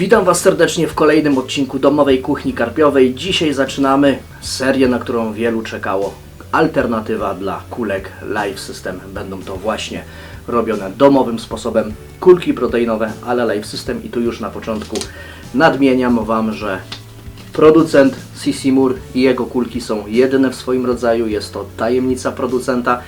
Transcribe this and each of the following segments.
Witam Was serdecznie w kolejnym odcinku Domowej Kuchni Karpiowej. Dzisiaj zaczynamy serię, na którą wielu czekało. Alternatywa dla kulek Life System. Będą to właśnie robione domowym sposobem kulki proteinowe, ale Life System. I tu już na początku nadmieniam Wam, że producent Sissimur i jego kulki są jedyne w swoim rodzaju. Jest to tajemnica producenta,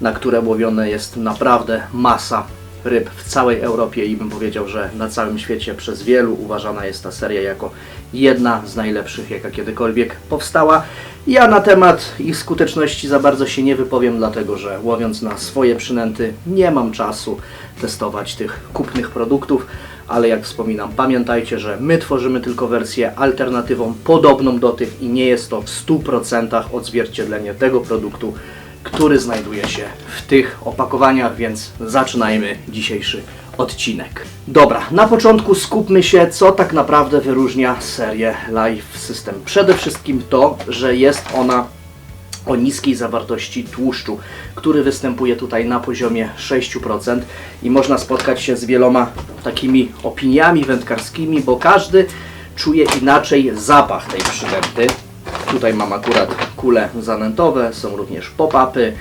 na które łowione jest naprawdę masa ryb w całej Europie i bym powiedział, że na całym świecie przez wielu uważana jest ta seria jako jedna z najlepszych, jaka kiedykolwiek powstała. Ja na temat ich skuteczności za bardzo się nie wypowiem, dlatego że łowiąc na swoje przynęty nie mam czasu testować tych kupnych produktów, ale jak wspominam, pamiętajcie, że my tworzymy tylko wersję alternatywą podobną do tych i nie jest to w 100% odzwierciedlenie tego produktu, który znajduje się w tych opakowaniach, więc zaczynajmy dzisiejszy odcinek. Dobra, na początku skupmy się, co tak naprawdę wyróżnia serię Life System. Przede wszystkim to, że jest ona o niskiej zawartości tłuszczu, który występuje tutaj na poziomie 6% i można spotkać się z wieloma takimi opiniami wędkarskimi, bo każdy czuje inaczej zapach tej przynęty. Tutaj mam akurat kule zanętowe, są również pop-upy,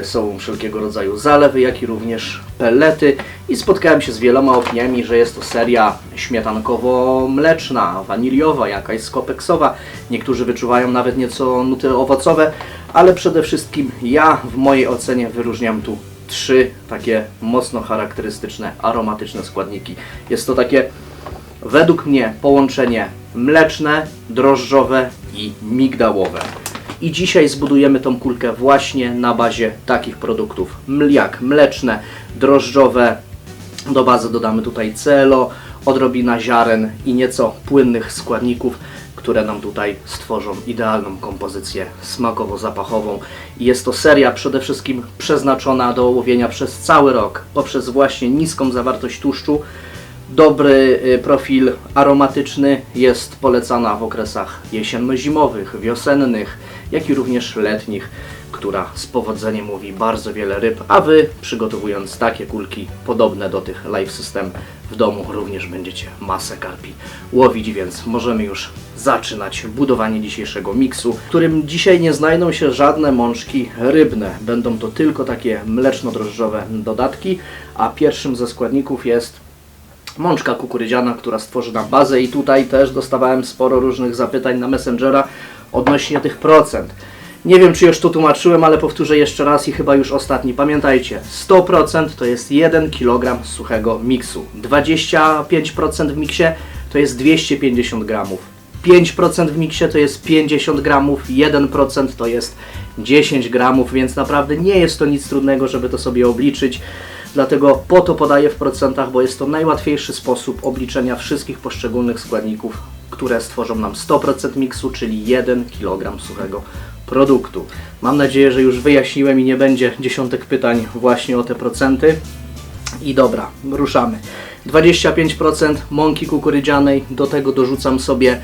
y, są wszelkiego rodzaju zalewy, jak i również pellety i spotkałem się z wieloma opiniami, że jest to seria śmietankowo-mleczna, waniliowa, jakaś skopeksowa. Niektórzy wyczuwają nawet nieco nuty owocowe, ale przede wszystkim ja w mojej ocenie wyróżniam tu trzy takie mocno charakterystyczne, aromatyczne składniki. Jest to takie według mnie połączenie mleczne, drożdżowe i migdałowe. I dzisiaj zbudujemy tą kulkę właśnie na bazie takich produktów jak mleczne, drożdżowe. Do bazy dodamy tutaj celo, odrobina ziaren i nieco płynnych składników, które nam tutaj stworzą idealną kompozycję smakowo-zapachową. Jest to seria przede wszystkim przeznaczona do łowienia przez cały rok poprzez właśnie niską zawartość tłuszczu, Dobry y, profil aromatyczny jest polecana w okresach jesienno-zimowych, wiosennych, jak i również letnich, która z powodzeniem łowi bardzo wiele ryb, a Wy przygotowując takie kulki podobne do tych Life System w domu również będziecie masę karpi łowić, więc możemy już zaczynać budowanie dzisiejszego miksu, w którym dzisiaj nie znajdą się żadne mączki rybne. Będą to tylko takie mleczno-drożdżowe dodatki, a pierwszym ze składników jest mączka kukurydziana, która stworzy nam bazę i tutaj też dostawałem sporo różnych zapytań na Messengera odnośnie tych procent. Nie wiem, czy już to tłumaczyłem, ale powtórzę jeszcze raz i chyba już ostatni. Pamiętajcie, 100% to jest 1 kg suchego miksu. 25% w miksie to jest 250 gramów. 5% w miksie to jest 50 gramów, 1% to jest 10 gramów, więc naprawdę nie jest to nic trudnego, żeby to sobie obliczyć. Dlatego po to podaję w procentach, bo jest to najłatwiejszy sposób obliczenia wszystkich poszczególnych składników, które stworzą nam 100% miksu, czyli 1 kg suchego produktu. Mam nadzieję, że już wyjaśniłem i nie będzie dziesiątek pytań właśnie o te procenty. I dobra, ruszamy. 25% mąki kukurydzianej, do tego dorzucam sobie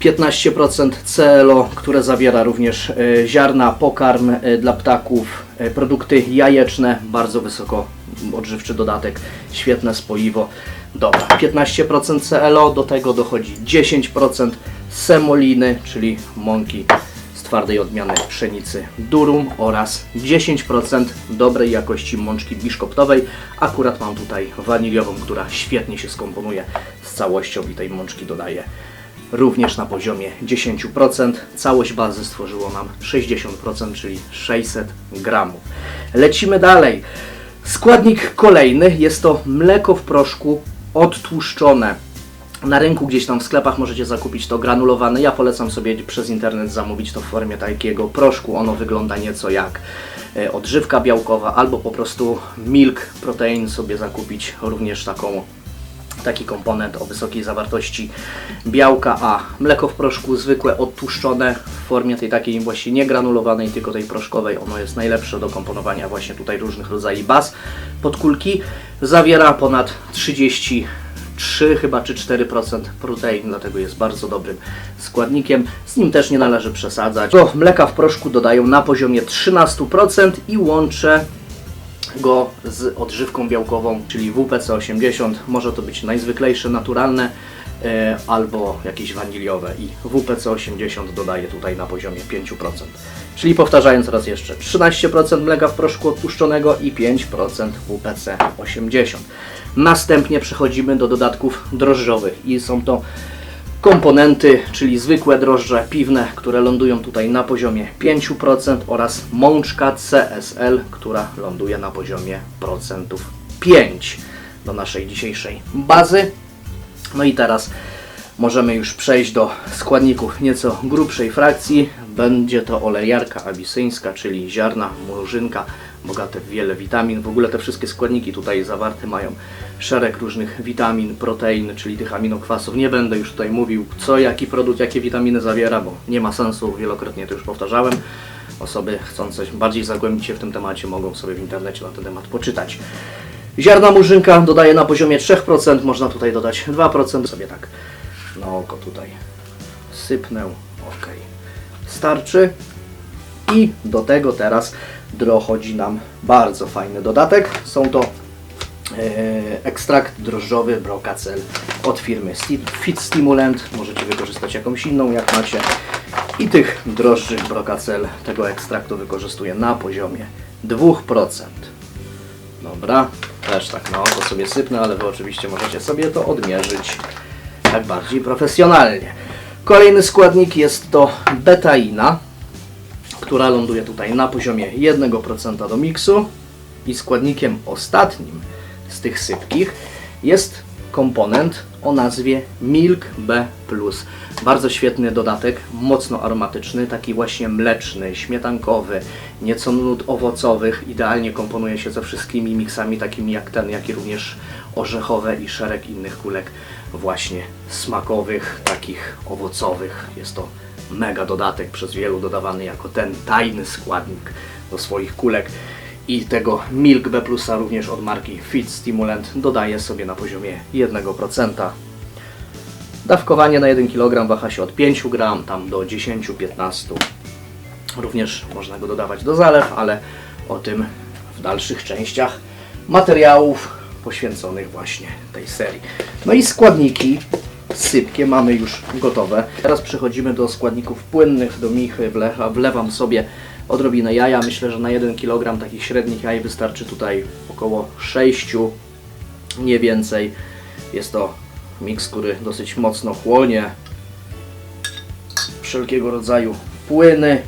15% CLO, które zawiera również e, ziarna, pokarm e, dla ptaków, produkty jajeczne, bardzo wysoko odżywczy dodatek, świetne spoiwo. Dobra, 15% CLO, do tego dochodzi 10% semoliny, czyli mąki z twardej odmiany pszenicy durum oraz 10% dobrej jakości mączki biszkoptowej. Akurat mam tutaj waniliową, która świetnie się skomponuje z całością i tej mączki dodaję również na poziomie 10%. Całość bazy stworzyło nam 60%, czyli 600 gramów. Lecimy dalej. Składnik kolejny jest to mleko w proszku odtłuszczone. Na rynku gdzieś tam w sklepach możecie zakupić to granulowane. Ja polecam sobie przez internet zamówić to w formie takiego proszku. Ono wygląda nieco jak e, odżywka białkowa albo po prostu milk protein sobie zakupić również taką taki komponent o wysokiej zawartości białka, a mleko w proszku zwykłe, odtłuszczone w formie tej takiej właśnie nie granulowanej, tylko tej proszkowej. Ono jest najlepsze do komponowania właśnie tutaj różnych rodzajów baz pod kulki. Zawiera ponad 33 chyba czy 4% protein, dlatego jest bardzo dobrym składnikiem. Z nim też nie należy przesadzać. Do mleka w proszku dodają na poziomie 13% i łączę go z odżywką białkową, czyli WPC80. Może to być najzwyklejsze, naturalne e, albo jakieś waniliowe i WPC 80 dodaję tutaj na poziomie 5%. Czyli powtarzając raz jeszcze, 13% mleka w proszku odtłuszczonego i 5% WPC 80. Następnie przechodzimy do dodatków drożdżowych i są to komponenty, czyli zwykłe drożdże piwne, które lądują tutaj na poziomie 5% oraz mączka CSL, która ląduje na poziomie procentów 5 do naszej dzisiejszej bazy. No i teraz możemy już przejść do składników nieco grubszej frakcji. Będzie to olejarka abisyńska, czyli ziarna, murzynka, bogate w wiele witamin. W ogóle te wszystkie składniki tutaj zawarte mają szereg różnych witamin, protein, czyli tych aminokwasów. Nie będę już tutaj mówił, co, jaki produkt, jakie witaminy zawiera, bo nie ma sensu, wielokrotnie to już powtarzałem. Osoby chcące bardziej zagłębić się w tym temacie mogą sobie w internecie na ten temat poczytać. Ziarna murzynka dodaję na poziomie 3%, można tutaj dodać 2%, sobie tak na oko tutaj sypnę, ok. Starczy i do tego teraz dochodzi nam bardzo fajny dodatek. Są to e, ekstrakt drożdżowy Brocacel od firmy Fit Stimulant. Możecie wykorzystać jakąś inną, jak macie. I tych drożdży Brocacel, tego ekstraktu wykorzystuję na poziomie 2%. Dobra, też tak na oko sobie sypnę, ale Wy oczywiście możecie sobie to odmierzyć tak bardziej profesjonalnie. Kolejny składnik jest to betaina, która ląduje tutaj na poziomie 1% do miksu i składnikiem ostatnim z tych sypkich jest komponent o nazwie Milk B+. Bardzo świetny dodatek, mocno aromatyczny, taki właśnie mleczny, śmietankowy, nieco nut owocowych. Idealnie komponuje się ze wszystkimi miksami takimi jak ten, jak i również orzechowe i szereg innych kulek właśnie smakowych, takich owocowych. Jest to mega dodatek, przez wielu dodawany jako ten tajny składnik do swoich kulek. I tego Milk B Plusa również od marki Fit Stimulant dodaję sobie na poziomie 1%. Dawkowanie na 1 kg waha się od 5 g tam do 10-15. Również można go dodawać do zalew, ale o tym w dalszych częściach materiałów poświęconych właśnie tej serii. No i składniki sypkie mamy już gotowe. Teraz przechodzimy do składników płynnych, do michy, wlecha, wlewam sobie odrobinę jaja. Myślę, że na 1 kg takich średnich jaj wystarczy tutaj około 6, nie więcej. Jest to miks, który dosyć mocno chłonie wszelkiego rodzaju płyny,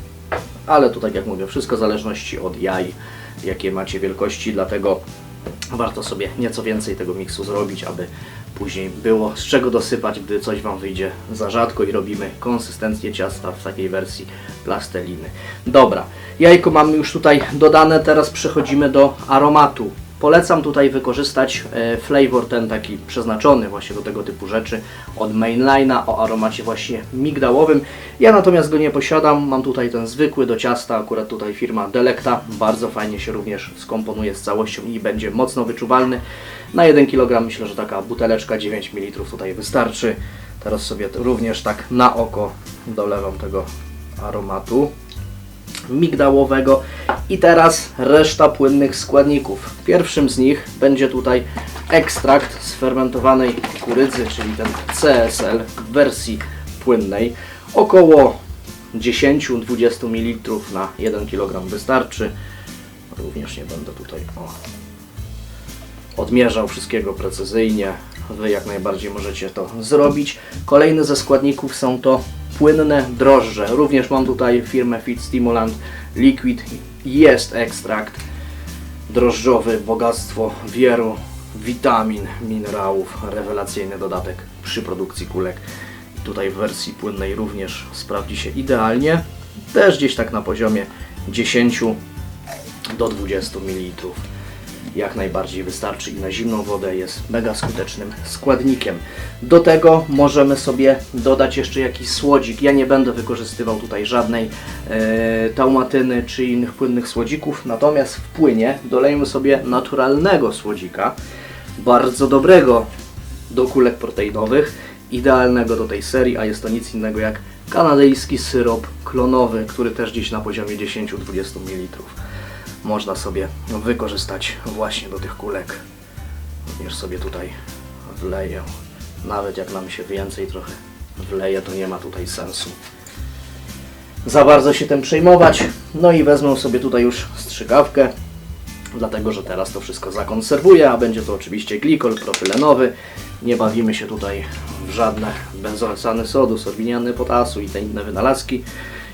ale tu tak jak mówię, wszystko w zależności od jaj, jakie macie wielkości, dlatego warto sobie nieco więcej tego miksu zrobić, aby później było z czego dosypać, gdy coś Wam wyjdzie za rzadko i robimy konsystencję ciasta w takiej wersji plasteliny. Dobra, jajko mamy już tutaj dodane, teraz przechodzimy do aromatu. Polecam tutaj wykorzystać e, flavor ten taki przeznaczony właśnie do tego typu rzeczy od Mainline'a o aromacie właśnie migdałowym. Ja natomiast go nie posiadam, mam tutaj ten zwykły do ciasta, akurat tutaj firma Delecta, bardzo fajnie się również skomponuje z całością i będzie mocno wyczuwalny. Na 1 kg myślę, że taka buteleczka 9 ml tutaj wystarczy. Teraz sobie również tak na oko dolewam tego aromatu migdałowego i teraz reszta płynnych składników. Pierwszym z nich będzie tutaj ekstrakt z fermentowanej kukurydzy, czyli ten CSL w wersji płynnej. Około 10-20 ml na 1 kg wystarczy. Również nie będę tutaj o, odmierzał wszystkiego precyzyjnie. Wy jak najbardziej możecie to zrobić. Kolejny ze składników są to płynne drożdże. Również mam tutaj firmę Fit Stimulant Liquid. Jest ekstrakt drożdżowy, bogactwo wielu witamin, minerałów, rewelacyjny dodatek przy produkcji kulek. Tutaj w wersji płynnej również sprawdzi się idealnie. Też gdzieś tak na poziomie 10 do 20 ml jak najbardziej wystarczy i na zimną wodę jest mega skutecznym składnikiem. Do tego możemy sobie dodać jeszcze jakiś słodzik. Ja nie będę wykorzystywał tutaj żadnej e, taumatyny czy innych płynnych słodzików, natomiast w płynie dolejemy sobie naturalnego słodzika, bardzo dobrego do kulek proteinowych, idealnego do tej serii, a jest to nic innego jak kanadyjski syrop klonowy, który też gdzieś na poziomie 10-20 ml można sobie wykorzystać właśnie do tych kulek. Również sobie tutaj wleję Nawet jak nam się więcej trochę wleje, to nie ma tutaj sensu za bardzo się tym przejmować. No i wezmę sobie tutaj już strzykawkę, dlatego że teraz to wszystko zakonserwuję, a będzie to oczywiście glikol propylenowy. Nie bawimy się tutaj w żadne benzoesany sodu, sorbiniany potasu i te inne wynalazki.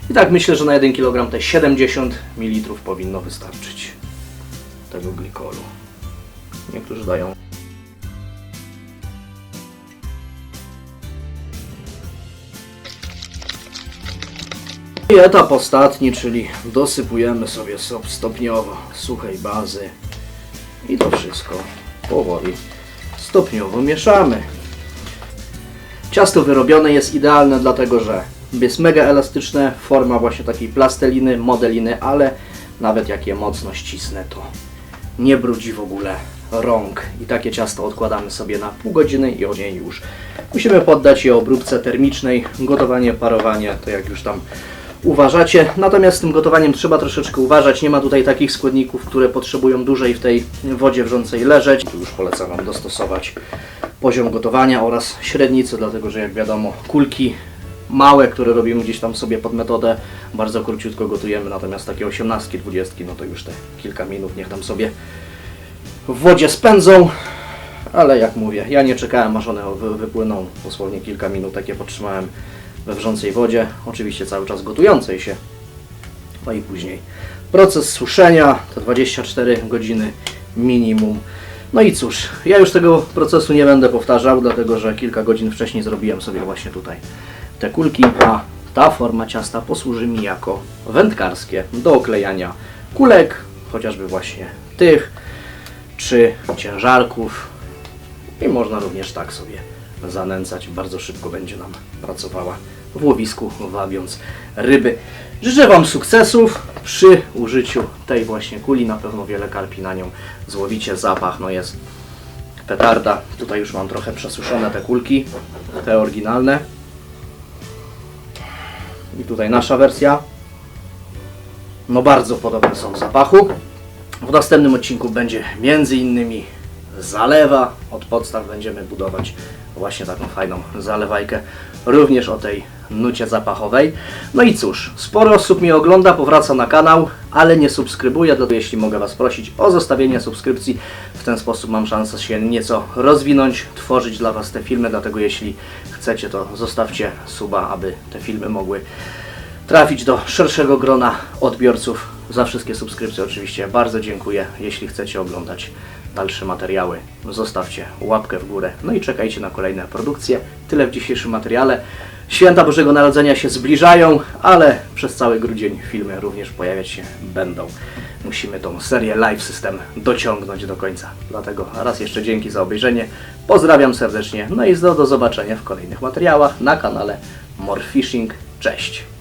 I tak myślę, że na 1 kg te 70 ml powinno wystarczyć tego glikolu. Niektórzy dają I etap ostatni, czyli dosypujemy sobie stopniowo suchej bazy i to wszystko powoli stopniowo mieszamy. Ciasto wyrobione jest idealne dlatego, że jest mega elastyczne, forma właśnie takiej plasteliny, modeliny, ale nawet jak je mocno ścisnę to nie brudzi w ogóle rąk. I takie ciasto odkładamy sobie na pół godziny i od niej już musimy poddać je obróbce termicznej, gotowanie, parowanie, to jak już tam uważacie. Natomiast z tym gotowaniem trzeba troszeczkę uważać. Nie ma tutaj takich składników, które potrzebują dłużej w tej wodzie wrzącej leżeć. Tu już polecam Wam dostosować poziom gotowania oraz średnicy, dlatego że jak wiadomo kulki małe, które robimy gdzieś tam sobie pod metodę, bardzo króciutko gotujemy, natomiast takie 18, 20, no to już te kilka minut niech tam sobie w wodzie spędzą. Ale jak mówię, ja nie czekałem aż one wy- wypłyną, dosłownie kilka minut takie potrzymałem we wrzącej wodzie, oczywiście cały czas gotującej się. No i później proces suszenia to 24 godziny minimum. No i cóż, ja już tego procesu nie będę powtarzał, dlatego że kilka godzin wcześniej zrobiłem sobie właśnie tutaj te kulki, a ta forma ciasta posłuży mi jako wędkarskie do oklejania kulek, chociażby właśnie tych, czy ciężarków, i można również tak sobie zanęcać. Bardzo szybko będzie nam pracowała w łowisku, wabiąc ryby. Życzę Wam sukcesów przy użyciu tej właśnie kuli. Na pewno wiele karpi na nią złowicie. Zapach no jest petarda. Tutaj już mam trochę przesuszone te kulki, te oryginalne. I tutaj nasza wersja. No bardzo podobne są w zapachu. W następnym odcinku będzie między innymi zalewa. Od podstaw będziemy budować właśnie taką fajną zalewajkę, również o tej nucie zapachowej. No i cóż, sporo osób mnie ogląda, powraca na kanał, ale nie subskrybuje, dlatego jeśli mogę Was prosić o zostawienie subskrypcji, w ten sposób mam szansę się nieco rozwinąć, tworzyć dla Was te filmy, dlatego jeśli chcecie, to zostawcie suba, aby te filmy mogły trafić do szerszego grona odbiorców. Za wszystkie subskrypcje oczywiście bardzo dziękuję. Jeśli chcecie oglądać dalsze materiały, zostawcie łapkę w górę. No i czekajcie na kolejne produkcje. Tyle w dzisiejszym materiale. Święta Bożego Narodzenia się zbliżają, ale przez cały grudzień filmy również pojawiać się będą. Musimy tą serię Live System dociągnąć do końca. Dlatego raz jeszcze dzięki za obejrzenie. Pozdrawiam serdecznie. No i do, do zobaczenia w kolejnych materiałach na kanale More Fishing. Cześć!